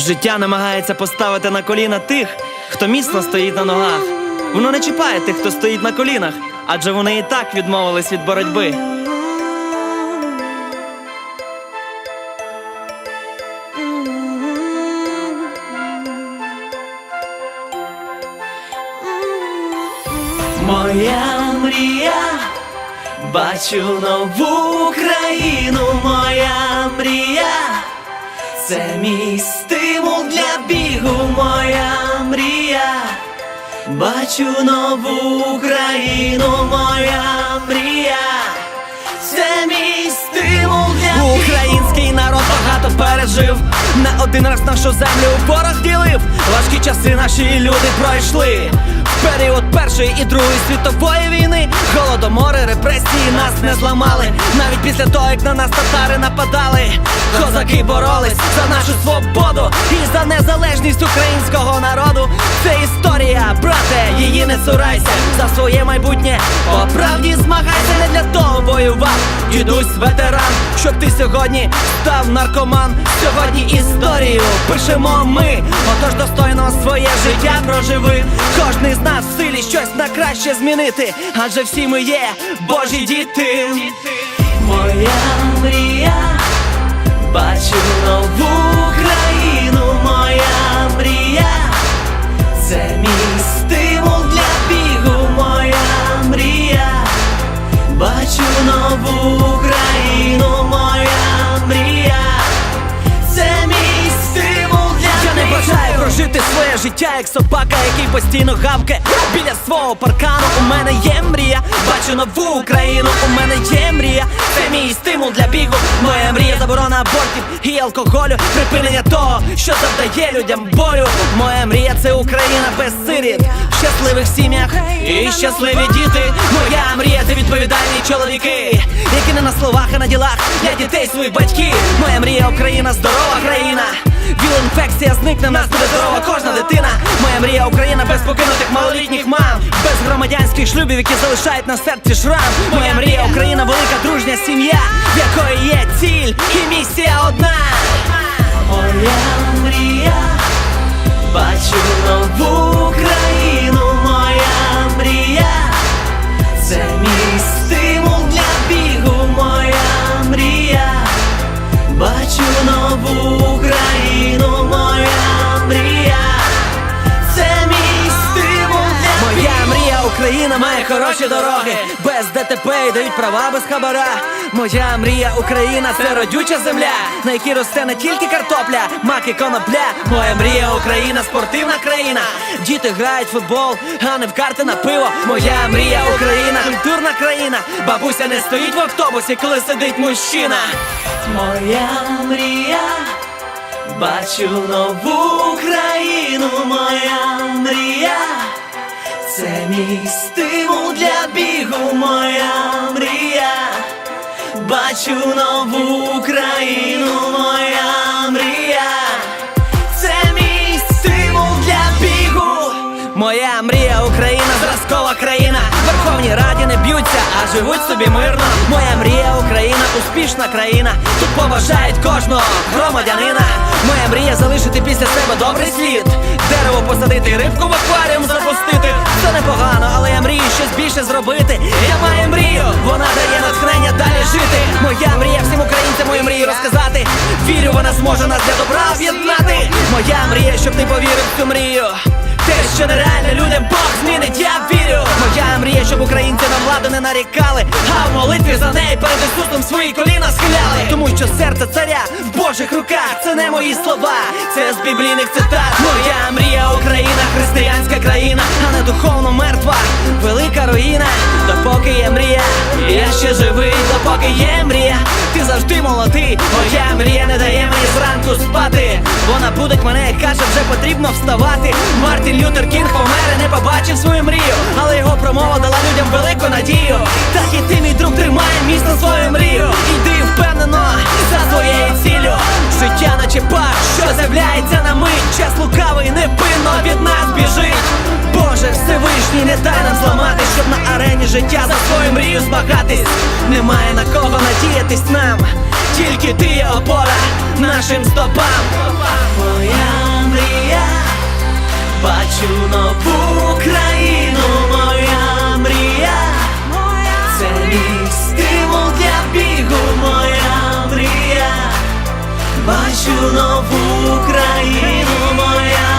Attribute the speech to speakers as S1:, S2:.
S1: Життя намагається поставити на коліна тих, хто міцно стоїть на ногах. Воно не чіпає тих, хто стоїть на колінах, адже вони і так відмовились від боротьби. Моя мрія, бачу нову країну, моя мрія, це мій стимул для бігу, моя мрія, бачу нову країну, моя мрія, це мій стимул для бігу. Український народ багато пережив. Не один раз нашу землю у порох ділив. Важкі часи наші люди пройшли. Період Першої і Другої світової війни Голодомори, репресії нас не зламали. Навіть після того, як на нас татари нападали. Козаки боролись за нашу свободу і за незалежність українського народу. Це історія, брате, її не цурайся за своє майбутнє. По правді змагайся воював. Дідусь ветеран, щоб ти сьогодні став наркоман. Сьогодні історію пишемо ми. Отож достойно своє життя проживи. Кожний з нас в силі щось на краще змінити. Адже всі ми є Божі діти. Моя мрія, бачу нову життя, як собака, який постійно гавке біля свого паркану. У мене є мрія, бачу нову Україну. У мене є мрія, це мій стимул для бігу. Моя мрія заборона абортів і алкоголю. Припинення того, що завдає людям болю. Моя мрія це Україна без сиріт, в щасливих сім'ях і щасливі діти. Моя мрія це відповідальні чоловіки, які не на словах, а на ділах для дітей своїх батьків. Моя мрія Україна, здорова країна. Віл-інфекція зникне, нас буде здорова кожна дитина. Моя мрія Україна без покинутих малолітніх мам, без громадянських шлюбів, які залишають на серці шрам. Моя мрія Україна, велика дружня сім'я, в якої є ціль і місія одна. Моя мрія, бачу нову країну, Україна має хороші дороги, без ДТП і дають права без хабара. Моя мрія Україна це родюча земля, на якій росте не тільки картопля, мак і конопля. Моя мрія Україна, спортивна країна. Діти грають в футбол, а не в карти на пиво. Моя мрія Україна, культурна країна. Бабуся не стоїть в автобусі, коли сидить мужчина. Моя мрія. Бачу нову країну, мій стимул для бігу, моя мрія. Бачу нову країну, успішна країна. Тут поважають кожного громадянина. Моя мрія залишити після себе добрий слід. Дерево посадити, рибку в акваріум запустити. Це непогано, але я мрію щось більше зробити. Я маю мрію, вона дає натхнення далі жити. Моя мрія всім українцям мою мрію розказати. Вірю, вона зможе нас для добра об'єднати. Моя мрія, щоб ти повірив в цю мрію. Те, що нереально людям Бог змінить, я вірю. Моя мрія, щоб українці на владу не нарікали, а в молитві за неї перед Ісусом свої коліна схиляли. Тому що серце царя в Божих руках, це не мої слова, це з біблійних цитат. Моя мрія Україна, християнська країна, а не духовно мертва, велика руїна. Допоки є мрія, я ще живий, допоки є мрія, ти завжди молодий. Моя мрія не дає мені зранку спати. Вона будить мене каже, вже потрібно вставати. Мартін Лютер Кінг помер і не побачив свою мрію, але його промова дала людям велику надію. Так і ти, мій друг, тримай міцно свою мрію. Йди впевнено за своєю ціллю. Життя наче пар, що з'являється на мить. Час лукавий невпинно від нас біжить. Боже, Всевишній, не дай нам зламати, життя за свою мрію змагатись, немає на кого надіятись нам, тільки ти є опора нашим стопам. Моя мрія, бачу нову країну, моя мрія, це мій стимул для бігу, моя мрія, бачу нову країну, моя.